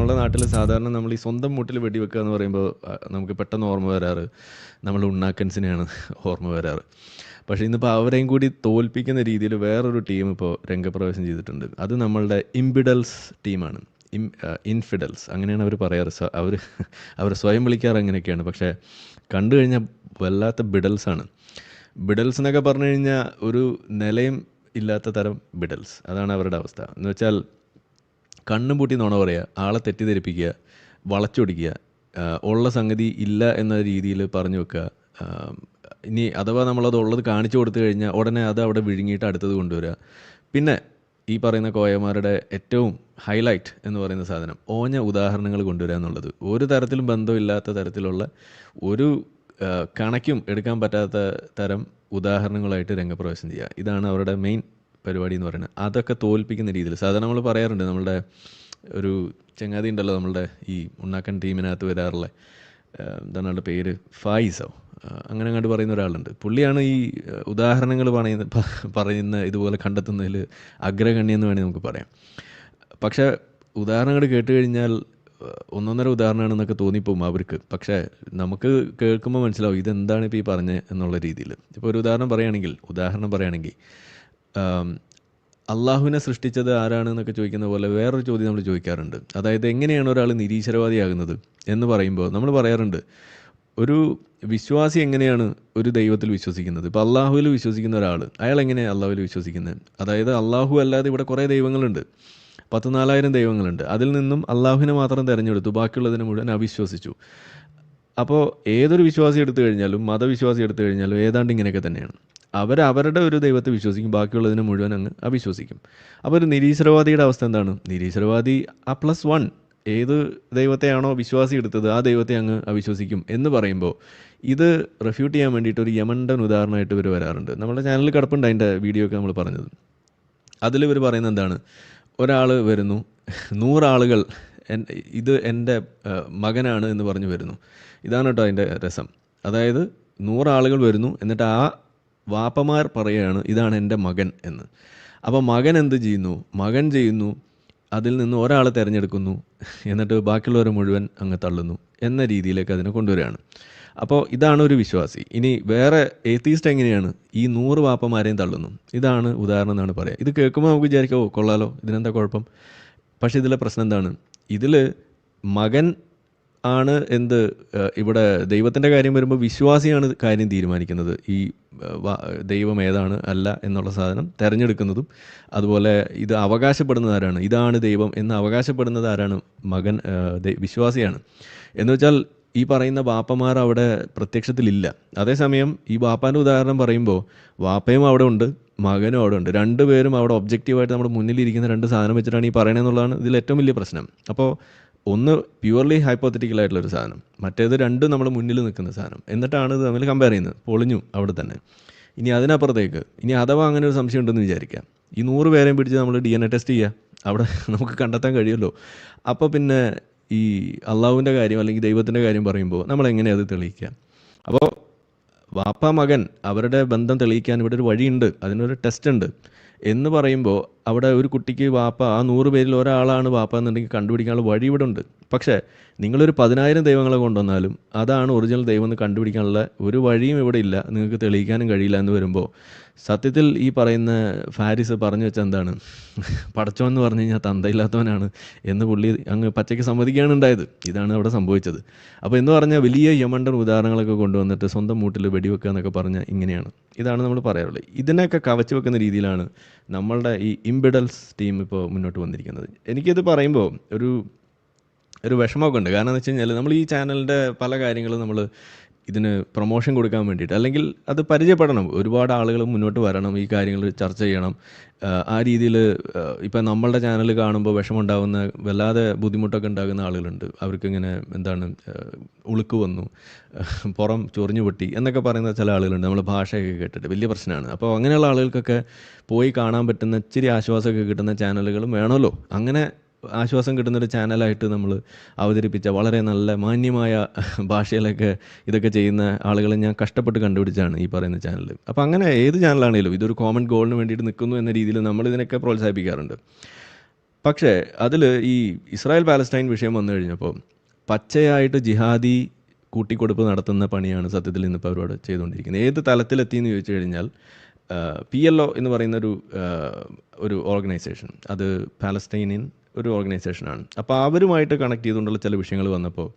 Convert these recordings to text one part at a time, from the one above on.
നമ്മുടെ നാട്ടിൽ സാധാരണ നമ്മൾ ഈ സ്വന്തം മുട്ടിൽ വെടിവെക്കുക എന്ന് പറയുമ്പോൾ നമുക്ക് പെട്ടെന്ന് ഓർമ്മ വരാറ് നമ്മൾ ഉണ്ണാക്കൻസിനെയാണ് ഓർമ്മ വരാറ്. പക്ഷേ ഇന്നിപ്പോൾ അവരെയും കൂടി തോൽപ്പിക്കുന്ന രീതിയിൽ വേറൊരു ടീം ഇപ്പോൾ രംഗപ്രവേശം ചെയ്തിട്ടുണ്ട്. അത് നമ്മളുടെ ഇംബിഡൽസ് ടീമാണ്. ഇം ഇൻഫിഡൽസ്. അങ്ങനെയാണ് അവർ പറയാറ്. അവർ അവർ സ്വയം വിളിക്കാറ് അങ്ങനെയൊക്കെയാണ്. പക്ഷേ കണ്ടു കഴിഞ്ഞാൽ വല്ലാത്ത ബിഡൽസാണ് ബിഡൽസ് എന്നൊക്കെ പറഞ്ഞു കഴിഞ്ഞാൽ ഒരു നിലയും ഇല്ലാത്ത തരം ബിഡൽസ്. അതാണ് അവരുടെ അവസ്ഥ. എന്ന് വെച്ചാൽ കണ്ണും പൂട്ടി നുണ പറയുക ആളെ തെറ്റിദ്ധരിപ്പിക്കുക വളച്ചൊടിക്കുക ഉള്ള സംഗതി ഇല്ല എന്ന രീതിയിൽ പറഞ്ഞു വെക്കുക. ഇനി അഥവാ നമ്മളത് ഉള്ളത് കാണിച്ചു കൊടുത്തു കഴിഞ്ഞാൽ ഉടനെ അത് അവിടെ വിഴുങ്ങിയിട്ട് അടുത്തത് കൊണ്ടുവരിക. പിന്നെ ഈ പറയുന്ന കോയമാരുടെ ഏറ്റവും ഹൈലൈറ്റ് എന്ന് പറയുന്ന സാധനം ഓഞ്ഞ ഉദാഹരണങ്ങൾ കൊണ്ടുവരിക എന്നുള്ളത്. ഒരു തരത്തിലും ബന്ധമില്ലാത്ത തരത്തിലുള്ള ഒരു കണക്കും എടുക്കാൻ പറ്റാത്ത തരം ഉദാഹരണങ്ങളായിട്ട് രംഗപ്രവേശം ചെയ്യുക. ഇതാണ് അവരുടെ മെയിൻ പരിപാടി എന്ന് പറയുന്നത്. അതൊക്കെ തോൽപ്പിക്കുന്ന രീതിയിൽ. സാധാരണ നമ്മൾ പറയാറുണ്ട് നമ്മളുടെ ഒരു ചങ്ങാതി ഉണ്ടല്ലോ നമ്മളുടെ ഈ ഉണ്ണാക്കൻ ടീമിനകത്ത് വരാറുള്ള എന്താണ് അവളുടെ പേര്? ഫായിസോ. അങ്ങനെ അങ്ങോട്ട് പറയുന്ന ഒരാളുണ്ട്. പുള്ളിയാണ് ഈ ഉദാഹരണങ്ങൾ പറയുന്ന പറയുന്ന ഇതുപോലെ കണ്ടെത്തുന്നതിൽ അഗ്രഗണ്യം എന്ന് വേണമെങ്കിൽ നമുക്ക് പറയാം. പക്ഷേ ഉദാഹരണങ്ങൾ കേട്ട് കഴിഞ്ഞാൽ ഒന്നൊന്നര ഉദാഹരണമാണെന്നൊക്കെ തോന്നിപ്പോകും അവർക്ക്. പക്ഷേ നമുക്ക് കേൾക്കുമ്പോൾ മനസ്സിലാവും ഇതെന്താണ് ഇപ്പോൾ ഈ പറഞ്ഞത് എന്നുള്ള രീതിയിൽ. ഇപ്പോൾ ഒരു ഉദാഹരണം പറയുകയാണെങ്കിൽ ഉദാഹരണം പറയുകയാണെങ്കിൽ അള്ളാഹുവിനെ സൃഷ്ടിച്ചത് ആരാണെന്നൊക്കെ ചോദിക്കുന്ന പോലെ വേറൊരു ചോദ്യം നമ്മൾ ചോദിക്കാറുണ്ട്. അതായത് എങ്ങനെയാണ് ഒരാൾ നിരീശ്വരവാദിയാകുന്നത് എന്ന് പറയുമ്പോൾ നമ്മൾ പറയാറുണ്ട് ഒരു വിശ്വാസി എങ്ങനെയാണ് ഒരു ദൈവത്തിൽ വിശ്വസിക്കുന്നത്? ഇപ്പോൾ അള്ളാഹുവിൽ വിശ്വസിക്കുന്ന ഒരാൾ അയാൾ എങ്ങനെയാണ് അള്ളാഹുവിൽ വിശ്വസിക്കുന്നത്? അതായത് അള്ളാഹു അല്ലാതെ ഇവിടെ കുറേ ദൈവങ്ങളുണ്ട് പത്ത് നാലായിരം ദൈവങ്ങളുണ്ട്. അതിൽ നിന്നും അള്ളാഹുവിനെ മാത്രം തിരഞ്ഞെടുത്തു ബാക്കിയുള്ളതിനെ മുഴുവൻ അവിശ്വസിച്ചു. അപ്പോൾ ഏതൊരു വിശ്വാസി എടുത്തു കഴിഞ്ഞാലും മതവിശ്വാസി എടുത്തു കഴിഞ്ഞാലും ഏതാണ്ട് ഇങ്ങനെയൊക്കെ തന്നെയാണ്. അവർ അവരുടെ ഒരു ദൈവത്തെ വിശ്വസിക്കും ബാക്കിയുള്ളതിനെ മുഴുവൻ അങ്ങ് അവിശ്വസിക്കും. അപ്പോൾ ഒരു നിരീശ്വരവാദിയുടെ അവസ്ഥ എന്താണ്? നിരീശ്വരവാദി ആ പ്ലസ് വൺ ഏത് ദൈവത്തെയാണോ വിശ്വാസി എടുത്തത് ആ ദൈവത്തെ അങ്ങ് അവിശ്വസിക്കും എന്ന് പറയുമ്പോൾ ഇത് റെഫ്യൂട്ട് ചെയ്യാൻ വേണ്ടിയിട്ട് ഒരു യമണ്ടൻ ഉദാഹരണമായിട്ട് ഇവർ വരാറുണ്ട്. നമ്മുടെ ചാനലിൽ കിടപ്പുണ്ട് അതിന്റെ വീഡിയോ ഒക്കെ നമ്മൾ പറഞ്ഞത്. അതിൽ ഇവർ പറയുന്നത് എന്താണ്? ഒരാൾ വരുന്നു നൂറാളുകൾ ഇത് എന്റെ മകനാണ് എന്ന് പറഞ്ഞു വരുന്നു. ഇതാണ് കേട്ടോ അതിന്റെ രസം. അതായത് നൂറാളുകൾ വരുന്നു എന്നിട്ട് ആ വാപ്പമാർ പറയുകയാണ് ഇതാണ് എന്റെ മകൻ എന്ന്. അപ്പോൾ മകൻ എന്ത് ചെയ്യുന്നു? മകൻ ചെയ്യുന്നു അതിൽ നിന്ന് ഒരാളെ തിരഞ്ഞെടുക്കുന്നു എന്നിട്ട് ബാക്കിയുള്ളവരെ മുഴുവൻ അങ്ങ് തള്ളുന്നു എന്ന രീതിയിലേക്ക് അതിനെ കൊണ്ടുവരികയാണ്. അപ്പോൾ ഇതാണ് ഒരു വിശ്വാസി. ഇനി വേറെ ഏത്തീസ്റ്റ് എങ്ങനെയാണ്? ഈ നൂറ് വാപ്പമാരെയും തള്ളുന്നു. ഇതാണ് ഉദാഹരണം എന്നാണ് പറയുക. ഇത് കേൾക്കുമ്പോൾ നമുക്ക് വിചാരിക്കാം ഓ കൊള്ളാലോ ഇതിനെന്താ കുഴപ്പം? പക്ഷേ ഇതിലെ പ്രശ്നം എന്താണ്? ഇതിൽ മകൻ ആണ് എന്ത് ഇവിടെ ദൈവത്തിന്റെ കാര്യം വരുമ്പോൾ വിശ്വാസിയാണ് കാര്യം തീരുമാനിക്കുന്നത്. ഈ ദൈവം ഏതാണ് അല്ല എന്നുള്ള സാധനം തിരഞ്ഞെടുക്കുന്നതും അതുപോലെ ഇത് അവകാശപ്പെടുന്നത് ആരാണ് ഇതാണ് ദൈവം എന്ന് അവകാശപ്പെടുന്നത് ആരാണ് മകൻ വിശ്വാസിയാണ്. എന്ന് വെച്ചാൽ ഈ പറയുന്ന ബാപ്പമാർ അവിടെ പ്രത്യക്ഷത്തിലില്ല. അതേസമയം ഈ വാപ്പാന്റെ ഉദാഹരണം പറയുമ്പോൾ വാപ്പയും അവിടെ ഉണ്ട് മകനും അവിടെ ഉണ്ട്. രണ്ടുപേരും അവിടെ ഒബ്ജക്റ്റീവായിട്ട് നമ്മുടെ മുന്നിലിരിക്കുന്ന രണ്ട് സാധനം വെച്ചിട്ടാണ് ഈ പറയണതെന്നുള്ളതാണ് ഇതിൽ ഏറ്റവും വലിയ പ്രശ്നം. അപ്പോൾ ഒന്ന് പ്യുവർലി ഹൈപ്പോത്തറ്റിക്കൽ ആയിട്ടുള്ള ഒരു സാധനം. മറ്റേത് രണ്ടും നമ്മൾ മുന്നിൽ നിൽക്കുന്ന സാധനം. എന്നിട്ടാണ് ഇത് തമ്മിൽ കമ്പയർ ചെയ്യുന്നത്. പൊളിഞ്ഞു അവിടെ തന്നെ. ഇനി അതിനപ്പുറത്തേക്ക് ഇനി അഥവാ അങ്ങനെ ഒരു സംശയം ഉണ്ടെന്ന് വിചാരിക്കാം ഈ നൂറ് പേരെയും പിടിച്ച് നമ്മൾ ഡി എൻ എ ടെസ്റ്റ് ചെയ്യുക. അവിടെ നമുക്ക് കണ്ടെത്താൻ കഴിയുമല്ലോ. അപ്പോൾ പിന്നെ ഈ അള്ളാഹുവിന്റെ കാര്യം അല്ലെങ്കിൽ ദൈവത്തിന്റെ കാര്യം പറയുമ്പോൾ നമ്മൾ എങ്ങനെ അത് തെളിയിക്കുക? അപ്പോൾ വാപ്പ മകൻ അവരുടെ ബന്ധം തെളിയിക്കാൻ ഇവിടെ ഒരു വഴിയുണ്ട്. അതിനൊരു ടെസ്റ്റ് ഉണ്ട്. എന്ന് പറയുമ്പോൾ അവിടെ ഒരു കുട്ടിക്ക് വാപ്പ ആ നൂറ് പേരിൽ ഒരാളാണ് വാപ്പ എന്നുണ്ടെങ്കിൽ കണ്ടുപിടിക്കാനുള്ള വഴി ഇവിടെ ഉണ്ട്. പക്ഷേ നിങ്ങളൊരു പതിനായിരം ദൈവങ്ങളെ കൊണ്ടുവന്നാലും അതാണ് ഒറിജിനൽ ദൈവം എന്ന് കണ്ടുപിടിക്കാനുള്ള ഒരു വഴിയും ഇവിടെ ഇല്ല. നിങ്ങൾക്ക് തെളിയിക്കാനും കഴിയില്ല എന്ന് വരുമ്പോൾ സത്യത്തിൽ ഈ പറയുന്ന ഫാരിസ് പറഞ്ഞു വെച്ച എന്താണ്? പടച്ചോൻ എന്ന് പറഞ്ഞു കഴിഞ്ഞാൽ തന്തയില്ലാത്തവനാണ് എന്ന് പുള്ളി അങ്ങ് പച്ചയ്ക്ക് സമ്മതിക്കുകയാണ് ഉണ്ടായത്. ഇതാണ് അവിടെ സംഭവിച്ചത്. അപ്പോൾ എന്ന് പറഞ്ഞാൽ വലിയ യമണ്ടൻ ഉദാഹരണങ്ങളൊക്കെ കൊണ്ടുവന്നിട്ട് സ്വന്തം മൂട്ടിൽ വെടിവെക്കുക എന്നൊക്കെ പറഞ്ഞാൽ ഇങ്ങനെയാണ്. ഇതാണ് നമ്മൾ പറയാറുള്ളത്. ഇതിനെയൊക്കെ കവച്ചു വെക്കുന്ന രീതിയിലാണ് നമ്മളുടെ ഈ ഇംബിഡൽസ് ടീം ഇപ്പോൾ മുന്നോട്ട് വന്നിരിക്കുന്നത്. എനിക്കിത് പറയുമ്പോൾ ഒരു ഒരു വിഷമമൊക്കെ ഉണ്ട്. കാരണം എന്ന് വെച്ച് കഴിഞ്ഞാൽ നമ്മൾ ഈ ചാനലിന്റെ പല കാര്യങ്ങളും നമ്മൾ ഇതിന് പ്രൊമോഷൻ കൊടുക്കാൻ വേണ്ടിയിട്ട്. അല്ലെങ്കിൽ അത് പരിചയപ്പെടണം. ഒരുപാട് ആളുകൾ മുന്നോട്ട് വരണം ഈ കാര്യങ്ങൾ ചർച്ച ചെയ്യണം. ആ രീതിയിൽ ഇപ്പം നമ്മളുടെ ചാനൽ കാണുമ്പോൾ വിഷമമുണ്ടാകുന്ന വല്ലാതെ ബുദ്ധിമുട്ടൊക്കെ ഉണ്ടാകുന്ന ആളുകളുണ്ട്. അവർക്കിങ്ങനെ എന്താണ് ഉളുക്ക് വന്നു പുറം ചൊറിഞ്ഞു പൊട്ടി എന്നൊക്കെ പറയുന്ന ചില ആളുകളുണ്ട്. നമ്മൾ ഭാഷയൊക്കെ കേട്ടിട്ട് വലിയ പ്രശ്നമാണ്. അപ്പോൾ അങ്ങനെയുള്ള ആളുകൾക്കൊക്കെ പോയി കാണാൻ പറ്റുന്ന ഇച്ചിരി ആശ്വാസമൊക്കെ കിട്ടുന്ന ചാനലുകളും വേണമല്ലോ. അങ്ങനെ ആശ്വാസം കിട്ടുന്നൊരു ചാനലായിട്ട് നമ്മൾ അവതരിപ്പിച്ച വളരെ നല്ല മാന്യമായ ഭാഷയിലൊക്കെ ഇതൊക്കെ ചെയ്യുന്ന ആളുകളെ ഞാൻ കഷ്ടപ്പെട്ട് കണ്ടുപിടിച്ചാണ് ഈ പറയുന്ന ചാനൽ അപ്പോൾ അങ്ങനെ ഏത് ചാനലാണെങ്കിലും ഇതൊരു കോമൺ ഗോളിന് വേണ്ടിയിട്ട് നിൽക്കുന്നു എന്ന രീതിയിൽ നമ്മൾ ഇതിനൊക്കെ പ്രോത്സാഹിപ്പിക്കാറുണ്ട്. പക്ഷേ അതിൽ ഈ ഇസ്രായേൽ പാലസ്റ്റൈൻ വിഷയം വന്നു കഴിഞ്ഞപ്പോൾ പച്ചയായിട്ട് ജിഹാദി കൂട്ടിക്കൊടുപ്പ് നടത്തുന്ന പണിയാണ് സത്യത്തിൽ ഇന്നിപ്പോൾ അവരോട് ചെയ്തുകൊണ്ടിരിക്കുന്നത്. ഏത് തലത്തിലെത്തിയെന്ന് ചോദിച്ചു കഴിഞ്ഞാൽ പി എൽ ഒ എന്ന് പറയുന്നൊരു ഒരു ഓർഗനൈസേഷൻ അത് പാലസ്റ്റൈനിയൻ ഒരു ഓർഗനൈസേഷനാണ്. അപ്പോൾ അവരുമായിട്ട് കണക്ട് ചെയ്തുകൊണ്ടുള്ള ചില വിഷയങ്ങൾ വന്നപ്പോൾ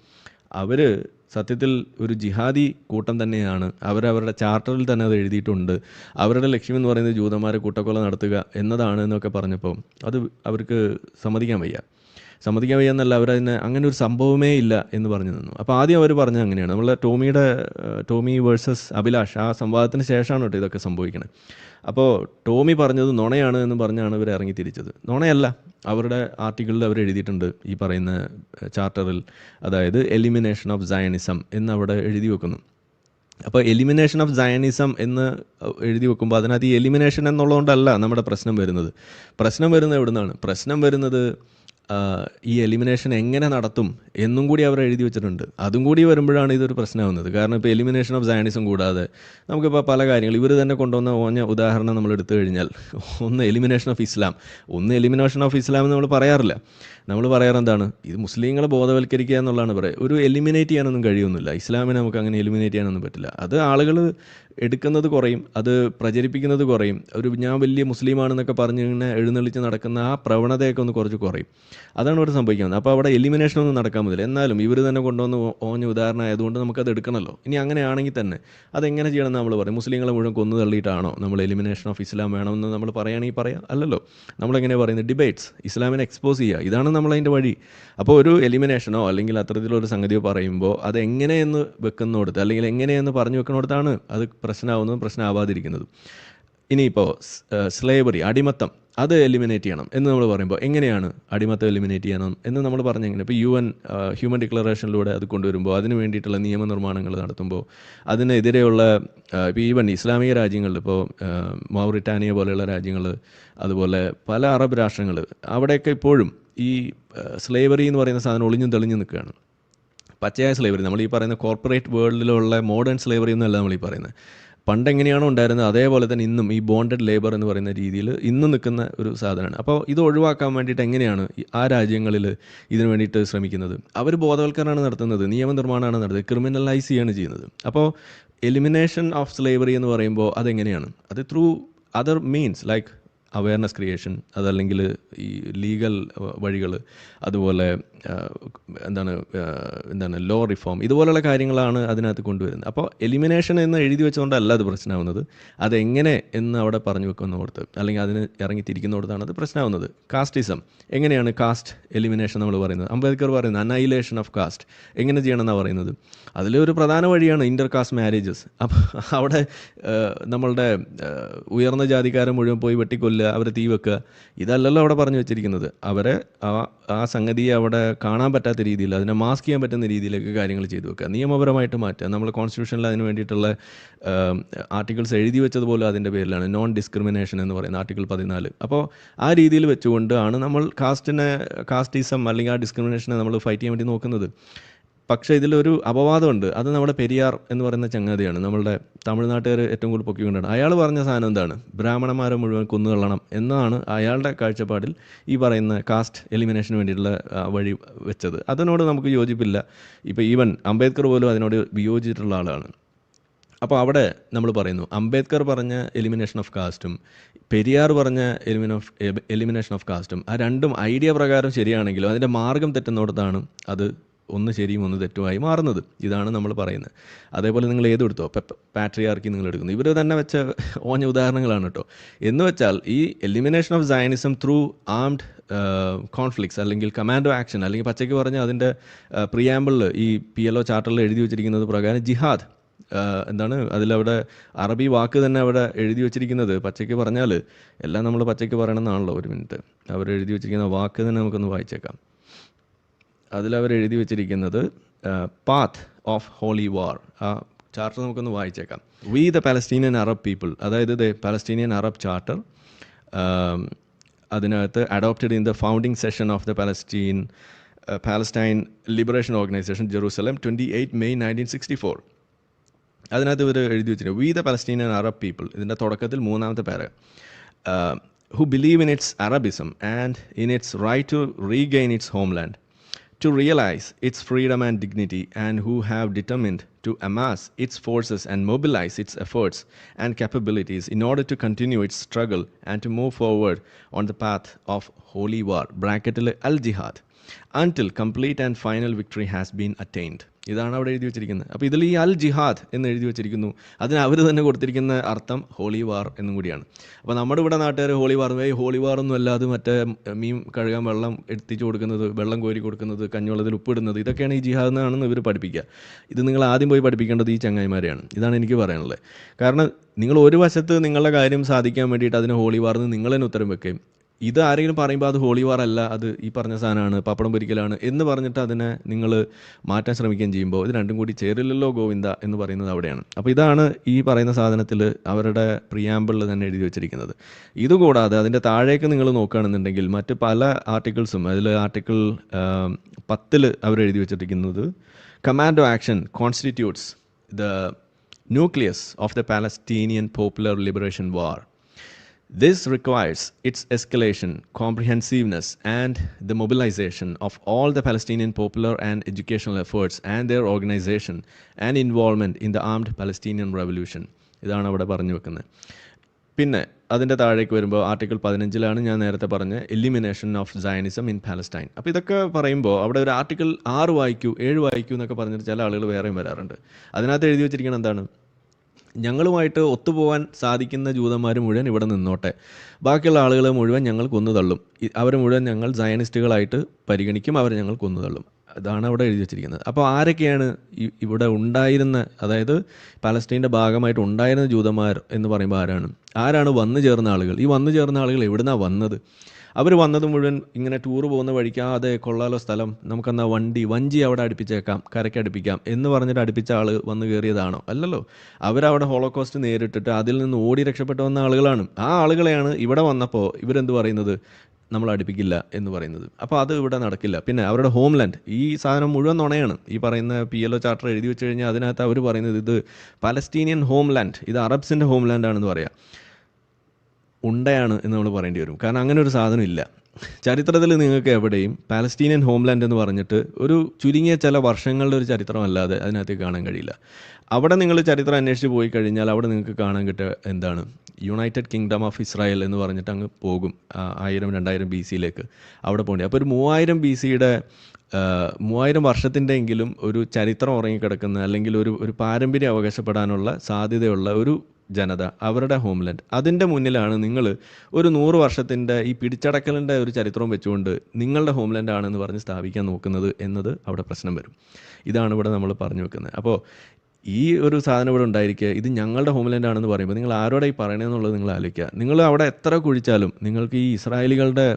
അവർ സത്യത്തിൽ ഒരു ജിഹാദി കൂട്ടം തന്നെയാണ്. അവരവരുടെ ചാർട്ടറിൽ തന്നെ അത് എഴുതിയിട്ടുണ്ട്. അവരുടെ ലക്ഷ്യം എന്ന് പറയുന്നത് ജൂതന്മാരെ കൂട്ടക്കൊല നടത്തുക എന്നതാണ് എന്നൊക്കെ പറഞ്ഞപ്പോൾ അത് അവർക്ക് സമ്മതിക്കാൻ വയ്യ. സമ്മതിക്കാൻ വയ്യാന്നല്ല അവരതിന് അങ്ങനെ ഒരു സംഭവമേ ഇല്ല എന്ന് പറഞ്ഞു നിന്നു. അപ്പോൾ ആദ്യം അവർ പറഞ്ഞത് അങ്ങനെയാണ്. നമ്മളെ ടോമിയുടെ ടോമി വേഴ്സസ് അഭിലാഷ് ആ സംവാദത്തിന് ശേഷമാണ് കേട്ടോ ഇതൊക്കെ സംഭവിക്കുന്നത് അപ്പോൾ ടോമി പറഞ്ഞത് നുണയാണ് എന്ന് പറഞ്ഞാണ് ഇവർ ഇറങ്ങി തിരിച്ചത്. നുണയല്ല അവരുടെ ആർട്ടിക്കിളിൽ അവർ എഴുതിയിട്ടുണ്ട് ഈ പറയുന്ന ചാർട്ടറിൽ അതായത് എലിമിനേഷൻ ഓഫ് സയനിസം എന്ന് അവിടെ എഴുതി വെക്കുന്നു. അപ്പോൾ എലിമിനേഷൻ ഓഫ് സയനിസം എന്ന് എഴുതി വെക്കുമ്പോൾ അതിനകത്ത് ഈ എലിമിനേഷൻ എന്നുള്ളതുകൊണ്ടല്ല നമ്മുടെ പ്രശ്നം വരുന്നത്. പ്രശ്നം വരുന്നത് എവിടുന്നാണ്? പ്രശ്നം വരുന്നത് ഈ എലിമിനേഷൻ എങ്ങനെ നടത്തും എന്നും കൂടി അവർ എഴുതി വെച്ചിട്ടുണ്ട്. അതും കൂടി വരുമ്പോഴാണ് ഇതൊരു പ്രശ്നമാകുന്നത് കാരണം ഇപ്പോൾ എലിമിനേഷൻ ഓഫ് സയനിസം കൂടാതെ നമുക്കിപ്പോൾ പല കാര്യങ്ങൾ ഇവർ തന്നെ കൊണ്ടുവന്ന ഓഞ്ഞ ഉദാഹരണം നമ്മൾ എടുത്തു കഴിഞ്ഞാൽ ഒന്ന് എലിമിനേഷൻ ഓഫ് ഇസ്ലാം ഒന്ന് എലിമിനേഷൻ ഓഫ് ഇസ്ലാം എന്ന് നമ്മൾ പറയാറില്ല. നമ്മൾ പറയാറ് എന്താണ്? ഇത് മുസ്ലിങ്ങളെ ബോധവൽക്കരിക്കുക എന്നുള്ളതാണ് പറയുക. ഒരു എലിമിനേറ്റ് ചെയ്യാനൊന്നും കഴിയുന്നില്ല. ഇസ്ലാമിനെ നമുക്ക് അങ്ങനെ എലിമിനേറ്റ് ചെയ്യാനൊന്നും പറ്റില്ല. അത് ആളുകൾ എടുക്കുന്നത് കുറയും അത് പ്രചരിപ്പിക്കുന്നത് കുറയും. ഒരു ഞാൻ വലിയ മുസ്ലിമാണെന്നൊക്കെ പറഞ്ഞ് ഇങ്ങനെ എഴുന്നള്ളിച്ച് നടക്കുന്ന ആ പ്രവണതയൊക്കെ ഒന്ന് കുറച്ച് കുറയും. അതാണ് ഇവിടെ സംഭവിക്കുന്നത്. അപ്പോൾ അവിടെ എലിമിനേഷൻ ഒന്നും നടക്കാൻ പറ്റില്ല. എന്നാലും ഇവർ തന്നെ കൊണ്ടുവന്ന് ഓഞ്ഞ ഉദാഹരണം ആയതുകൊണ്ട് നമുക്കത് എടുക്കണമല്ലോ ഇനി അങ്ങനെയാണെങ്കിൽ തന്നെ അതെങ്ങനെ ചെയ്യണമെന്ന് നമ്മൾ പറയും. മുസ്ലിങ്ങളെ മുഴുവൻ കൊന്നു തള്ളിയിട്ടാണോ നമ്മൾ എലിമിനേഷൻ ഓഫ് ഇസ്ലാം വേണമെന്ന് നമ്മൾ പറയുകയാണെങ്കിൽ പറയാം. അല്ലല്ലോ. നമ്മളെങ്ങനെ പറയുന്നത്? ഡിബേറ്റ്സ് ഇസ്ലാമിനെ എക്സ്പോസ് ചെയ്യുക. ഇതാണ് നമ്മളതിന്റെ വഴി. അപ്പോൾ ഒരു എലിമിനേഷനോ അല്ലെങ്കിൽ അത്തരത്തിലൊരു സംഗതിയോ പറയുമ്പോൾ അത് എങ്ങനെയെന്ന് വെക്കുന്നിടത്ത് അല്ലെങ്കിൽ എങ്ങനെയെന്ന് പറഞ്ഞു വെക്കുന്നിടത്താണ് അത് പ്രശ്നമാവുന്നതും പ്രശ്നമാവാതിരിക്കുന്നതും ഇനിയിപ്പോൾ സ്ലേവറി അടിമത്തം അത് എലിമിനേറ്റ് ചെയ്യണം എന്ന് നമ്മൾ പറയുമ്പോൾ എങ്ങനെയാണ് അടിമത്തം എലിമിനേറ്റ് ചെയ്യണം എന്ന് നമ്മൾ പറഞ്ഞ എങ്ങനെ ഇപ്പോൾ യു എൻ ഹ്യൂമൻ ഡിക്ലറേഷനിലൂടെ അത് കൊണ്ടുവരുമ്പോൾ അതിന് വേണ്ടിയിട്ടുള്ള നിയമനിർമ്മാണങ്ങൾ നടത്തുമ്പോൾ അതിനെതിരെയുള്ള ഇപ്പോൾ ഈവൻ ഇസ്ലാമിക രാജ്യങ്ങളിൽ ഇപ്പോൾ മൗറിറ്റാനിയ പോലെയുള്ള രാജ്യങ്ങൾ അതുപോലെ പല അറബ് രാഷ്ട്രങ്ങൾ അവിടെയൊക്കെ ഇപ്പോഴും ഈ സ്ലേവറി എന്ന് പറയുന്ന സാധനം ഒളിഞ്ഞും തെളിഞ്ഞു നിൽക്കുകയാണ്. പച്ചയായ സ്ലേവറി നമ്മൾ ഈ പറയുന്ന കോർപ്പറേറ്റ് വേൾഡിലുള്ള മോഡേൺ സ്ലേവറി എന്നല്ല നമ്മൾ ഈ പറയുന്നത് പണ്ട് എങ്ങനെയാണോ ഉണ്ടായിരുന്നത്? അതേപോലെ തന്നെ ഇന്നും ഈ ബോണ്ടഡ് ലേബർ എന്ന് പറയുന്ന രീതിയിൽ ഇന്നും നിൽക്കുന്ന ഒരു സാധനമാണ്. അപ്പോൾ ഇത് ഒഴിവാക്കാൻ വേണ്ടിയിട്ട് എങ്ങനെയാണ് ആ രാജ്യങ്ങളിൽ ഇതിനു വേണ്ടിയിട്ട് ശ്രമിക്കുന്നത്? അവർ ബോധവൽക്കരണമാണ് നടത്തുന്നത്. നിയമനിർമ്മാണമാണ് നടത്തുന്നത്. ക്രിമിനലൈസ് ചെയ്യാണ് ചെയ്യുന്നത്. അപ്പോൾ എലിമിനേഷൻ ഓഫ് സ്ലേവറി എന്ന് പറയുമ്പോൾ അതെങ്ങനെയാണ്? അത് through other means like awareness creation അതല്ലെങ്കിൽ ഈ ലീഗൽ വഴികൾ അതുപോലെ എന്താണ് എന്താണ് ലോ റിഫോം ഇതുപോലുള്ള കാര്യങ്ങളാണ് അതിനകത്ത് കൊണ്ടുവരുന്നത്. അപ്പോൾ എലിമിനേഷൻ എന്ന് എഴുതി വെച്ചുകൊണ്ടല്ല അത് പ്രശ്നമാവുന്നത്. അതെങ്ങനെ എന്ന് അവിടെ പറഞ്ഞു വെക്കുന്ന കൊടുത്ത് അല്ലെങ്കിൽ അതിന് ഇറങ്ങി തിരിക്കുന്നിടത്താണ് അത് പ്രശ്നമാവുന്നത്. കാസ്റ്റിസം എങ്ങനെയാണ് കാസ്റ്റ് എലിമിനേഷൻ നമ്മൾ പറയുന്നത്? അംബേദ്കർ പറയുന്നത് അനൈലേഷൻ ഓഫ് കാസ്റ്റ് എങ്ങനെ ചെയ്യണമെന്നാണ് പറയുന്നത്? അതിലൊരു പ്രധാന വഴിയാണ് ഇന്റർ കാസ്റ്റ് മാരേജസ് അപ്പോൾ അവിടെ നമ്മളുടെ ഉയർന്ന ജാതിക്കാരൻ മുഴുവൻ പോയി വെട്ടിക്കൊല്ലുക അവരെ തീ വെക്കുക ഇതല്ലല്ലോ അവിടെ പറഞ്ഞു വെച്ചിരിക്കുന്നത്. അവരെ ആ ആ സംഗതിയെ അവിടെ കാണാൻ പറ്റാത്ത രീതിയിൽ അതിനെ മാസ്ക് ചെയ്യാൻ പറ്റുന്ന രീതിയിലേക്ക് കാര്യങ്ങൾ ചെയ്തു വെക്കുക. നിയമപരമായിട്ട് മാറ്റുക. നമ്മൾ കോൺസ്റ്റിറ്റ്യൂഷനിൽ അതിന് വേണ്ടിയിട്ടുള്ള ആർട്ടിക്കിൾസ് എഴുതി വെച്ചതുപോലെ അതിന്റെ പേരിലാണ് നോൺ ഡിസ്ക്രിമിനേഷൻ എന്ന് പറയുന്ന ആർട്ടിക്കിൾ പതിനാല്. അപ്പോൾ ആ രീതിയിൽ വെച്ചുകൊണ്ടാണ് നമ്മൾ കാസ്റ്റിനെ കാസ്റ്റിസം അല്ലെങ്കിൽ ആ ഡിസ്ക്രിമിനേഷനെ നമ്മൾ ഫൈറ്റ് ചെയ്യാൻ വേണ്ടി നോക്കുന്നത്. പക്ഷേ ഇതിലൊരു അപവാദമുണ്ട്. അത് നമ്മുടെ പെരിയാർ എന്ന് പറയുന്ന ചങ്ങാതിയാണ്. നമ്മളുടെ തമിഴ്നാട്ടുകാർ ഏറ്റവും കൂടുതൽ പൊക്കിക്കൊണ്ടാണ്. അയാൾ പറഞ്ഞ സാധനം എന്താണ്? ബ്രാഹ്മണന്മാരെ മുഴുവൻ കൊന്നുകൊള്ളണം എന്നാണ് അയാളുടെ കാഴ്ചപ്പാടിൽ ഈ പറയുന്ന കാസ്റ്റ് എലിമിനേഷന് വേണ്ടിയിട്ടുള്ള വഴി വെച്ചത്. അതിനോട് നമുക്ക് യോജിപ്പില്ല. ഇപ്പോൾ ഈവൻ അംബേദ്കർ പോലും അതിനോട് വിയോജിച്ചിട്ടുള്ള ആളാണ്. അപ്പോൾ അവിടെ നമ്മൾ പറയുന്നു അംബേദ്കർ പറഞ്ഞ എലിമിനേഷൻ ഓഫ് കാസ്റ്റും പെരിയാർ പറഞ്ഞ എലിമിന ഓഫ് എലിമിനേഷൻ ഓഫ് കാസ്റ്റും ആ രണ്ടും ഐഡിയ പ്രകാരം ശരിയാണെങ്കിലും അതിന്റെ മാർഗം തെറ്റുന്നിടത്താണ് അത് ഒന്ന് ശരിയും ഒന്ന് തെറ്റുമായി മാറുന്നത്. ഇതാണ് നമ്മൾ പറയുന്നത്. അതേപോലെ നിങ്ങൾ ഏത് എടുത്തോ? പാട്രിയാർക്കി നിങ്ങൾ എടുക്കുന്നു. ഇവർ തന്നെ വെച്ച ഓഞ്ഞ ഉദാഹരണങ്ങളാണ് കേട്ടോ. എന്ന് വെച്ചാൽ ഈ elimination of Zionism through armed conflicts അല്ലെങ്കിൽ കമാൻഡോ ആക്ഷൻ അല്ലെങ്കിൽ പച്ചയ്ക്ക് പറഞ്ഞ അതിന്റെ പ്രിയാമ്പിളിൽ ഈ പി എൽ ഒ ചാർട്ടറിൽ എഴുതി വെച്ചിരിക്കുന്നത് പ്രകാരം ജിഹാദ് ആഹ് എന്താണ്? അതിലവിടെ അറബി വാക്ക് തന്നെ അവിടെ എഴുതി വെച്ചിരിക്കുന്നത്. പച്ചയ്ക്ക് പറഞ്ഞാൽ എല്ലാം നമ്മൾ പച്ചയ്ക്ക് പറയണമെന്നാണല്ലോ ഒരു മിനിറ്റ്. അവർ എഴുതി വെച്ചിരിക്കുന്ന വാക്ക് തന്നെ നമുക്കൊന്ന് വായിച്ചേക്കാം. അതിലവർ എഴുതി വെച്ചിരിക്കുന്നത് പാത്ത് ഓഫ് ഹോളി വാർ ആ ചാർട്ടർ നമുക്കൊന്ന് വായിച്ചേക്കാം. We the Palestinian Arab people അതായത് ദ പാലസ്റ്റീനിയൻ അറബ് ചാർട്ടർ അതിനകത്ത് adopted in the founding session of the Palestine Palestine liberation organization Jerusalem twenty eight May nineteen sixty four അതിനകത്ത് ഇവർ എഴുതി വെച്ചിട്ടുണ്ട് we the Palestinian Arab people ഇതിന്റെ തുടക്കത്തിൽ മൂന്നാമത്തെ പേര് who believe in its Arabism and in its right to regain its homeland, to realize its freedom and dignity, and who have determined to amass its forces and mobilize its efforts and capabilities in order to continue its struggle and to move forward on the path of holy war, al jihad, until complete and final victory has been attained. ഇതാണ് അവിടെ എഴുതി വെച്ചിരിക്കുന്നത്. അപ്പോൾ ഇതിൽ ഈ അൽ ജിഹാദ് എന്ന് എഴുതി വെച്ചിരിക്കുന്നു. അതിന് അവർ തന്നെ കൊടുത്തിരിക്കുന്ന അർത്ഥം ഹോളി വാർ എന്നും കൂടിയാണ്. അപ്പോൾ നമ്മുടെ ഇവിടെ നാട്ടുകാർ ഹോളി വാർ ഹോളി വാർ ഒന്നും അല്ലാതെ മറ്റേ മീൻ കഴുകാൻ വെള്ളം എത്തിച്ചു കൊടുക്കുന്നത് വെള്ളം കോരി കൊടുക്കുന്നത് കഞ്ഞുവെള്ളത്തിൽ ഉപ്പിടുന്നത് ഇതൊക്കെയാണ് ഈ ജിഹാദ് എന്നാണെന്ന് ഇവർ പഠിപ്പിക്കുക. ഇത് നിങ്ങൾ ആദ്യം പോയി പഠിപ്പിക്കേണ്ടത് ഈ ചങ്ങായിമാരെയാണ്. ഇതാണ് എനിക്ക് പറയാനുള്ളത്. കാരണം നിങ്ങൾ ഒരു വശത്ത് നിങ്ങളുടെ കാര്യം സാധിക്കാൻ വേണ്ടിയിട്ട് അതിന് ഹോളി വാർ എന്ന് നിങ്ങൾ തന്നെ ഉത്തരം വെക്കുകയും ഇത് ആരെങ്കിലും പറയുമ്പോൾ അത് ഹോളി വാർ അല്ല അത് ഈ പറഞ്ഞ സാധനമാണ് പപ്പടം പൊരിക്കലാണ് എന്ന് പറഞ്ഞിട്ട് അതിനെ നിങ്ങൾ മാറ്റാൻ ശ്രമിക്കുകയും ചെയ്യുമ്പോൾ ഇത് രണ്ടും കൂടി ചേരില്ലല്ലോ ഗോവിന്ദ എന്ന് പറയുന്നത് അവിടെയാണ്. അപ്പോൾ ഇതാണ് ഈ പറയുന്ന സാധനത്തിൽ അവരുടെ പ്രിയാമ്പിളിൽ തന്നെ എഴുതി വെച്ചിരിക്കുന്നത്. ഇതുകൂടാതെ അതിന്റെ താഴേക്ക് നിങ്ങൾ നോക്കുകയാണെന്നുണ്ടെങ്കിൽ മറ്റ് പല ആർട്ടിക്കിൾസും അതിൽ ആർട്ടിക്കിൾ പത്തിൽ അവർ എഴുതി വെച്ചിരിക്കുന്നത് commando action constitutes the nucleus of the Palestinian popular liberation war This requires its escalation, comprehensiveness, and the mobilization of all the Palestinian popular and educational efforts and their organization and involvement in the armed Palestinian revolution. ഇതാണ് അവിടെ പറഞ്ഞു വെക്കുന്നത് പിന്നെ അതിന്റെ താഴേക്ക് വരുമ്പോൾ article പതിനഞ്ചിലാണ് ഞാൻ നേരത്തെ പറഞ്ഞ elimination of Zionism in Palestine അപ്പോൾ ഇതൊക്കെ പറയുമ്പോൾ അവിടെ ഒരു ആർട്ടിക്കിൾ ആറ് വായിക്കൂ ഏഴ് വായിക്കൂ എന്നൊക്കെ പറഞ്ഞിട്ട് ചില ആളുകൾ വേറെയും വരാറുണ്ട് അതിനകത്ത് എഴുതി വെച്ചിരിക്കുന്നത് എന്താണ് ഞങ്ങളുമായിട്ട് ഒത്തുപോകാൻ സാധിക്കുന്ന ജൂതന്മാർ മുഴുവൻ ഇവിടെ നിന്നോട്ടെ. ബാക്കിയുള്ള ആളുകളെ മുഴുവൻ ഞങ്ങൾ കൊന്നു തള്ളും. അവർ മുഴുവൻ ഞങ്ങൾ സയനിസ്റ്റുകളായിട്ട് പരിഗണിക്കും അവർ ഞങ്ങൾ കൊന്നു തള്ളും. അതാണ് അവിടെ എഴുതി വെച്ചിരിക്കുന്നത്. അപ്പോൾ ആരൊക്കെയാണ് ഇവിടെ ഉണ്ടായിരുന്ന അതായത് പാലസ്റ്റീന്റെ ഭാഗമായിട്ട് ഉണ്ടായിരുന്ന ജൂതന്മാർ എന്ന് പറയുമ്പോൾ ആരാണ്? ആരാണ് വന്നു ചേർന്ന ആളുകൾ? ഈ വന്നു ചേർന്ന ആളുകൾ എവിടുന്നാണ് വന്നത്? അവർ വന്നത് മുഴുവൻ ഇങ്ങനെ ടൂർ പോകുന്ന വഴിക്ക് ആ അതെ കൊള്ളാലോ സ്ഥലം. നമുക്കെന്നാ വണ്ടി വഞ്ചി അവിടെ അടുപ്പിച്ചേക്കാം കരയ്ക്ക് അടുപ്പിക്കാം എന്ന് പറഞ്ഞിട്ട് അടുപ്പിച്ച ആൾ വന്ന് കയറിയതാണോ അല്ലല്ലോ. അവരവിടെ ഹോളോകോസ്റ്റ് നേരിട്ടിട്ട് അതിൽ നിന്ന് ഓടി രക്ഷപ്പെട്ടു വന്ന ആളുകളാണ്. ആ ആളുകളെയാണ് ഇവിടെ വന്നപ്പോൾ ഇവരെന്ത് പറയുന്നത്? നമ്മൾ അടുപ്പിക്കില്ല എന്ന് പറയുന്നത്. അപ്പോൾ അത് ഇവിടെ നടക്കില്ല. പിന്നെ അവരുടെ ഹോംലാൻഡ് ഈ സാധനം മുഴുവൻ നുണയാണ്. ഈ പറയുന്ന പി എൽ ഒ ചാർട്ടർ എഴുതി വെച്ച് കഴിഞ്ഞാൽ അതിനകത്ത് അവർ പറയുന്നത് ഇത് പലസ്റ്റീനിയൻ ഹോംലാൻഡ് ഇത് അറബ്സിന്റെ ഹോംലാൻഡ് ആണെന്ന് പറയാം. ഉണ്ടയാണ് എന്ന് നമ്മൾ പറയേണ്ടി വരും. കാരണം അങ്ങനെ ഒരു സാധനം ഇല്ല. ചരിത്രത്തിൽ നിങ്ങൾക്ക് എവിടെയും പാലസ്റ്റീനിയൻ ഹോംലാൻഡ് എന്ന് പറഞ്ഞിട്ട് ഒരു ചുരുങ്ങിയ ചില വർഷങ്ങളുടെ ഒരു ചരിത്രമല്ലാതെ അതിനകത്ത് കാണാൻ കഴിയില്ല. അവിടെ നിങ്ങൾ ചരിത്രം അന്വേഷിച്ച് പോയി കഴിഞ്ഞാൽ അവിടെ നിങ്ങൾക്ക് കാണാൻ കിട്ടുക എന്താണ്? യുണൈറ്റഡ് കിങ്ഡം ഓഫ് ഇസ്രായേൽ എന്ന് പറഞ്ഞിട്ട് അങ്ങ് പോകും ആയിരം രണ്ടായിരം ബി സിയിലേക്ക് അവിടെ പോകേണ്ടി അപ്പോൾ ഒരു മൂവായിരം ബി സിയുടെ മൂവായിരം വർഷത്തിന്റെ എങ്കിലും ഒരു ചരിത്രം ഉറങ്ങിക്കിടക്കുന്ന അല്ലെങ്കിൽ ഒരു ഒരു പാരമ്പര്യം അവകാശപ്പെടാനുള്ള സാധ്യതയുള്ള ഒരു ജനത അവരുടെ ഹോംലാൻഡ് അതിന്റെ മുന്നിലാണ് നിങ്ങൾ ഒരു നൂറ് വർഷത്തിന്റെ ഈ പിടിച്ചടക്കലിന്റെ ഒരു ചരിത്രവും വെച്ചുകൊണ്ട് നിങ്ങളുടെ ഹോംലാൻഡ് ആണെന്ന് പറഞ്ഞ് സ്ഥാപിക്കാൻ നോക്കുന്നത് എന്നത് അവിടെ പ്രശ്നം വരും. ഇതാണ് ഇവിടെ നമ്മൾ പറഞ്ഞു വെക്കുന്നത്. അപ്പോൾ ഈ ഒരു സാധനം ഇവിടെ ഉണ്ടായിരിക്കുക. ഇത് ഞങ്ങളുടെ ഹോംലാൻഡ് ആണെന്ന് പറയുമ്പോൾ നിങ്ങൾ ആരോടെ ഈ പറയണമെന്നുള്ളത് നിങ്ങൾ ആലോചിക്കുക. നിങ്ങൾ അവിടെ എത്ര കുഴിച്ചാലും നിങ്ങൾക്ക് ഈ ഇസ്രായേലികളുടെ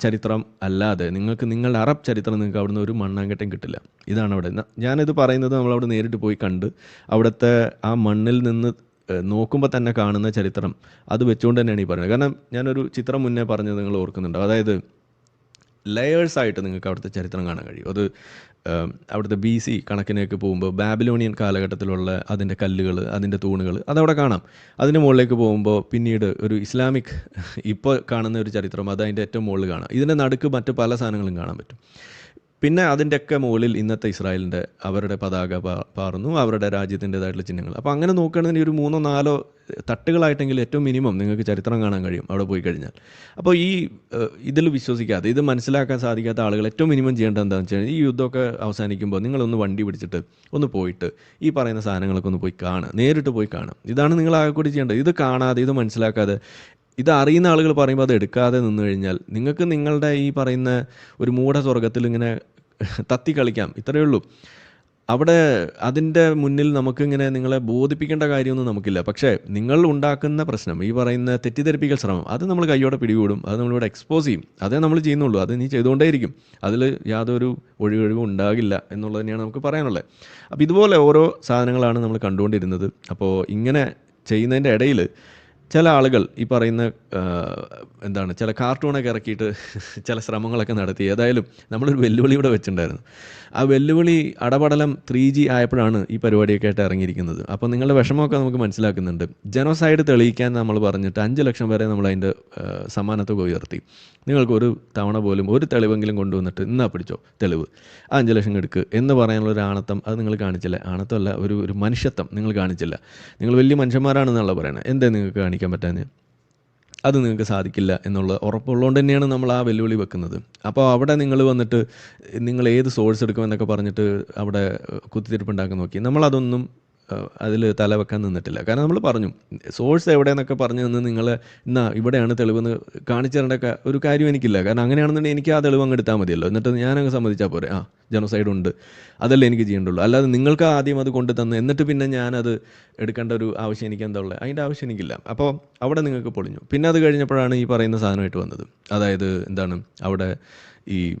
ചരിത്രം അല്ലാതെ നിങ്ങൾക്ക് നിങ്ങളുടെ അറബ് ചരിത്രം നിങ്ങൾക്ക് അവിടുന്ന് ഒരു മണ്ണാങ്കട്ടം കിട്ടില്ല. ഇതാണ് അവിടെ. ഞാനിത് പറയുന്നത് നമ്മളവിടെ നേരിട്ട് പോയി കണ്ട് അവിടുത്തെ ആ മണ്ണിൽ നിന്ന് നോക്കുമ്പോൾ തന്നെ കാണുന്ന ചരിത്രം അത് വെച്ചുകൊണ്ട് തന്നെയാണ് ഈ പറയുന്നത്. കാരണം ഞാനൊരു ചിത്രം മുന്നേ പറഞ്ഞത് നിങ്ങൾ ഓർക്കുന്നുണ്ടോ? അതായത് ലെയേഴ്സായിട്ട് നിങ്ങൾക്ക് അവിടുത്തെ ചരിത്രം കാണാൻ കഴിയും. അത് അവിടുത്തെ ബി സി കണക്കിനൊക്കെ പോകുമ്പോൾ ബാബിലോണിയൻ കാലഘട്ടത്തിലുള്ള അതിന്റെ കല്ലുകൾ അതിന്റെ തൂണുകൾ അതവിടെ കാണാം. അതിന്റെ മുകളിലേക്ക് പോകുമ്പോൾ പിന്നീട് ഒരു ഇസ്ലാമിക് ഇപ്പോൾ കാണുന്ന ഒരു ചരിത്രം അത് അതിന്റെ ഏറ്റവും മുകളിൽ കാണാം. ഇതിന്റെ നടുക്ക് മറ്റ് പല സാധനങ്ങളും കാണാൻ പറ്റും. പിന്നെ അതിന്റെയൊക്കെ മുകളിൽ ഇന്നത്തെ ഇസ്രായേലിന്റെ അവരുടെ പതാക പാറുന്നു അവരുടെ രാജ്യത്തിന്റെതായിട്ടുള്ള ചിഹ്നങ്ങൾ. അപ്പോൾ അങ്ങനെ നോക്കുകയാണെങ്കിൽ ഒരു മൂന്നോ നാലോ തട്ടുകളായിട്ടെങ്കിൽ ഏറ്റവും മിനിമം നിങ്ങൾക്ക് ചരിത്രം കാണാൻ കഴിയും അവിടെ പോയി കഴിഞ്ഞാൽ. അപ്പോൾ ഈ ഇതിൽ വിശ്വസിക്കാതെ ഇത് മനസ്സിലാക്കാൻ സാധിക്കാത്ത ആളുകൾ ഏറ്റവും മിനിമം ചെയ്യേണ്ടത് എന്താണെന്ന് വെച്ച് കഴിഞ്ഞാൽ ഈ യുദ്ധമൊക്കെ അവസാനിക്കുമ്പോൾ നിങ്ങളൊന്ന് വണ്ടി പിടിച്ചിട്ട് ഒന്ന് പോയിട്ട് ഈ പറയുന്ന സാധനങ്ങളൊക്കെ ഒന്ന് പോയി കാണുക നേരിട്ട് പോയി കാണുക. ഇതാണ് നിങ്ങൾ ആകെ കൂടി ചെയ്യേണ്ടത്. ഇത് കാണാതെ ഇത് മനസ്സിലാക്കാതെ ഇത് അറിയുന്ന ആളുകൾ പറയുമ്പോൾ അത് എടുക്കാതെ നിന്ന് കഴിഞ്ഞാൽ നിങ്ങൾക്ക് നിങ്ങളുടെ ഈ പറയുന്ന ഒരു മൂഢ സ്വർഗത്തിൽ ഇങ്ങനെ തത്തി കളിക്കാം ഇത്രയേ ഉള്ളൂ. അവിടെ അതിന്റെ മുന്നിൽ നമുക്കിങ്ങനെ നിങ്ങളെ ബോധിപ്പിക്കേണ്ട കാര്യമൊന്നും നമുക്കില്ല. പക്ഷേ നിങ്ങൾ ഉണ്ടാക്കുന്ന പ്രശ്നം ഈ പറയുന്ന തെറ്റിദ്ധരിപ്പിക്കൽ ശ്രമം അത് നമ്മൾ കൈയോടെ പിടികൂടും അത് നമ്മളിവിടെ എക്സ്പോസ് ചെയ്യും. അതേ നമ്മൾ ചെയ്യുന്നുള്ളൂ അത് നീ ചെയ്തുകൊണ്ടേയിരിക്കും. അതിൽ യാതൊരു ഒഴിവൊഴിവും ഉണ്ടാകില്ല എന്നുള്ളത് തന്നെയാണ് നമുക്ക് പറയാനുള്ളത്. അപ്പോൾ ഇതുപോലെ ഓരോ സാധനങ്ങളാണ് നമ്മൾ കണ്ടുകൊണ്ടിരുന്നത്. അപ്പോൾ ഇങ്ങനെ ചെയ്യുന്നതിന്റെ ഇടയിൽ ചില ആളുകൾ ഈ പറയുന്ന എന്താണ് ചില കാർട്ടൂണൊക്കെ ഇറക്കിയിട്ട് ചില ശ്രമങ്ങളൊക്കെ നടത്തി. ഏതായാലും നമ്മളൊരു വെല്ലുവിളി ഇവിടെ വെച്ചിട്ടുണ്ടായിരുന്നു. ആ വെല്ലുവിളി അടപടലം ത്രീ ജി ആയപ്പോഴാണ് ഈ പരിപാടിയൊക്കെ ആയിട്ട് ഇറങ്ങിയിരിക്കുന്നത്. അപ്പോൾ നിങ്ങളുടെ വിഷമമൊക്കെ നമുക്ക് മനസ്സിലാക്കുന്നുണ്ട്. ജനോസൈഡ് തെളിയിക്കാൻ നമ്മൾ പറഞ്ഞിട്ട് അഞ്ച് ലക്ഷം വരെ നമ്മൾ അതിന്റെ സമ്മാനത്തുക ഉയർത്തി. നിങ്ങൾക്ക് ഒരു തവണ പോലും ഒരു തെളിവെങ്കിലും കൊണ്ടുവന്നിട്ട് ഇന്നാ പിടിച്ചോ തെളിവ്. ആ അഞ്ച് ലക്ഷം എടുക്ക് എന്ന് പറയാനുള്ള ഒരു ആണത്തം അത് നിങ്ങൾ കാണിച്ചില്ല. ആണത്തമല്ല ഒരു ഒരു മനുഷ്യത്വം നിങ്ങൾ കാണിച്ചില്ല. നിങ്ങൾ വലിയ മനുഷ്യന്മാരാണെന്നുള്ള പറയണത് എന്തേ നിങ്ങൾക്ക് കാണിക്കാൻ പറ്റാൻ അത് നിങ്ങൾക്ക് സാധിക്കില്ല എന്നുള്ള ഉറപ്പുള്ളതുകൊണ്ട് തന്നെയാണ് നമ്മൾ ആ വെല്ലുവിളി വെക്കുന്നത്. അപ്പോൾ അവിടെ നിങ്ങൾ വന്നിട്ട് നിങ്ങൾ ഏത് സോഴ്സ് എടുക്കുമെന്നൊക്കെ പറഞ്ഞിട്ട് അവിടെ കുത്തിത്തിരിപ്പുണ്ടാക്കാൻ നോക്കി. നമ്മളതൊന്നും അതിൽ തല വെക്കാൻ നിന്നിട്ടില്ല. കാരണം നമ്മൾ പറഞ്ഞു സോഴ്സ് എവിടെയെന്നൊക്കെ പറഞ്ഞു നിന്ന് നിങ്ങൾ എന്നാ ഇവിടെയാണ് തെളിവെന്ന് കാണിച്ചു തരേണ്ട ഒരു കാര്യം എനിക്കില്ല. കാരണം അങ്ങനെയാണെന്നുണ്ടെങ്കിൽ എനിക്ക് ആ തെളിവ് അങ്ങ് എടുത്താൽ മതിയല്ലോ. എന്നിട്ട് ഞാനങ്ങ് സമ്മതിച്ചാൽ പോരെ. ആ ജനോസൈഡ് ഉണ്ട് അതല്ലേ എനിക്ക് ചെയ്യേണ്ടുള്ളൂ. അല്ലാതെ നിങ്ങൾക്ക് ആദ്യം അത് കൊണ്ട് തന്ന് എന്നിട്ട് പിന്നെ ഞാനത് എടുക്കേണ്ട ഒരു ആവശ്യം എനിക്ക് എന്താ ഉള്ളത്? അതിന്റെ ആവശ്യം എനിക്കില്ല. അപ്പോൾ അവിടെ നിങ്ങൾക്ക് പൊളിഞ്ഞു. പിന്നെ അത് കഴിഞ്ഞപ്പോഴാണ് ഈ പറയുന്ന സാധനമായിട്ട് വന്നത്. അതായത് എന്താണ്? അവിടെ ഈ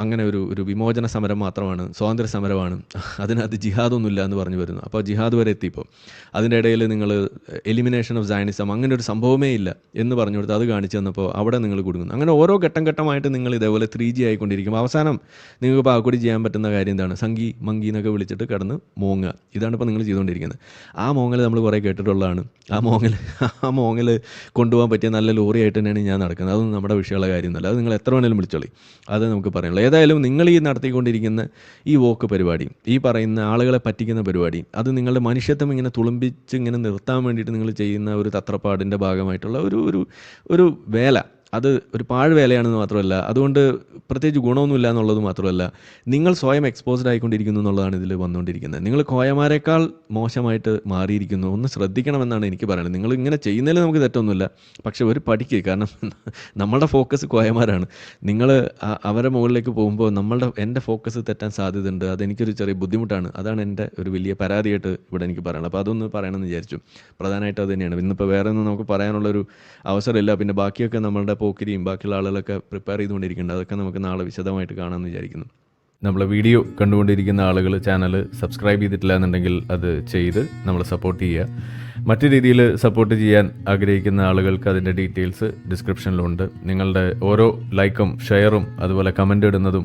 അങ്ങനെ ഒരു ഒരു വിമോചന സമരം മാത്രമാണ് സ്വാതന്ത്ര്യ സമരമാണ്. അതിനകത്ത് ജിഹാദൊന്നുമില്ല എന്ന് പറഞ്ഞു വരുന്നു. അപ്പോൾ ജിഹാദ് വരെ എത്തിയപ്പോൾ അതിന്റെ ഇടയിൽ നിങ്ങൾ എലിമിനേഷൻ ഓഫ് സയനിസം അങ്ങനെ ഒരു സംഭവമേ ഇല്ല എന്ന് പറഞ്ഞു കൊടുത്ത് അത് കാണിച്ചു തന്നപ്പോൾ അവിടെ നിങ്ങൾ കൊടുക്കുന്നു അങ്ങനെ ഓരോ ഘട്ടം ഘട്ടമായിട്ട് നിങ്ങൾ ഇതേപോലെ ത്രീ ജി ആയിക്കൊണ്ടിരിക്കും. അവസാനം നിങ്ങൾക്ക് പാക്കുടി ചെയ്യാൻ പറ്റുന്ന കാര്യം എന്താണ്? സംഗി മങ്കി എന്നൊക്കെ വിളിച്ചിട്ട് കടന്ന് മോങ്ങുക. ഇതാണ് ഇപ്പോൾ നിങ്ങൾ ചെയ്തുകൊണ്ടിരിക്കുന്നത്. ആ മോങ്ങൽ നമ്മൾ കുറേ കേട്ടിട്ടുള്ളതാണ്. ആ മോങ്ങൽ ആ മോങ്ങൽ കൊണ്ടുപോകാൻ പറ്റിയ നല്ല ലോറി ആയിട്ട് തന്നെയാണ് ഞാൻ നടക്കുന്നത്. അതൊന്നും നമ്മുടെ വിഷയമുള്ള കാര്യമൊന്നുമല്ല. അത് നിങ്ങൾ എത്ര വേണേലും വിളിച്ചോളി. അത് നമുക്ക് പറയാനുള്ളൂ. ഏതായാലും നിങ്ങൾ ഈ നടത്തിക്കൊണ്ടിരിക്കുന്ന ഈ വോക്ക് പരിപാടി ഈ പറയുന്ന ആളുകളെ പറ്റിക്കുന്ന പരിപാടി അത് നിങ്ങളുടെ മനുഷ്യത്വം ഇങ്ങനെ തുളുമ്പിച്ച് ഇങ്ങനെ നിർത്താൻ വേണ്ടിയിട്ട് നിങ്ങൾ ചെയ്യുന്ന ഒരു തത്രപ്പാടിന്റെ ഭാഗമായിട്ടുള്ള ഒരു ഒരു ഒരു വേല അത് ഒരു പാഴ്വേലയാണെന്ന് മാത്രമല്ല അതുകൊണ്ട് പ്രത്യേകിച്ച് ഗുണമൊന്നുമില്ല എന്നുള്ളത് മാത്രമല്ല നിങ്ങൾ സ്വയം എക്സ്പോസ്ഡ് ആയിക്കൊണ്ടിരിക്കുന്നു എന്നുള്ളതാണ് ഇതിൽ വന്നുകൊണ്ടിരിക്കുന്നത്. നിങ്ങൾ കോയമാരെക്കാൾ മോശമായിട്ട് മാറിയിരിക്കുന്നു ഒന്ന് ശ്രദ്ധിക്കണമെന്നാണ് എനിക്ക് പറയുന്നത്. നിങ്ങൾ ഇങ്ങനെ ചെയ്യുന്നതിൽ നമുക്ക് തെറ്റൊന്നുമില്ല പക്ഷെ ഒരു പഠിക്ക് കാരണം നമ്മളുടെ ഫോക്കസ് കോയമാരാണ്. നിങ്ങൾ അവരെ മുകളിലേക്ക് പോകുമ്പോൾ നമ്മളുടെ എന്റെ ഫോക്കസ് തെറ്റാൻ സാധ്യതയുണ്ട് അതെനിക്കൊരു ചെറിയ ബുദ്ധിമുട്ടാണ് അതാണ് എന്റെ ഒരു വലിയ പരാതിയായിട്ട് ഇവിടെ എനിക്ക് പറയാനുള്ളത്. അപ്പോൾ അതൊന്ന് പറയണമെന്ന് വിചാരിച്ചു. പ്രധാനമായിട്ട് അത് തന്നെയാണ്. ഇന്നിപ്പോൾ വേറെ ഒന്നും നമുക്ക് പറയാനുള്ളൊരു അവസരമില്ല പിന്നെ ബാക്കിയൊക്കെ നമ്മളുടെ പോക്കിരിയും ബാക്കിയുള്ള ആളുകളൊക്കെ പ്രിപ്പയർ ചെയ്തുകൊണ്ടിരിക്കുന്നുണ്ട്. അതൊക്കെ നമുക്ക് നാളെ വിശദമായിട്ട് കാണാമെന്ന് വിചാരിക്കുന്നു. നമ്മളെ വീഡിയോ കണ്ടുകൊണ്ടിരിക്കുന്ന ആളുകൾ ചാനൽ സബ്സ്ക്രൈബ് ചെയ്തിട്ടില്ല എന്നുണ്ടെങ്കിൽ അത് ചെയ്ത് നമ്മളെ സപ്പോർട്ട് ചെയ്യുക. മറ്റു രീതിയിൽ സപ്പോർട്ട് ചെയ്യാൻ ആഗ്രഹിക്കുന്ന ആളുകൾക്ക് അതിന്റെ ഡീറ്റെയിൽസ് ഡിസ്ക്രിപ്ഷനിലുണ്ട് നിങ്ങളുടെ ഓരോ ലൈക്കും ഷെയറും അതുപോലെ കമന്റ് ഇടുന്നതും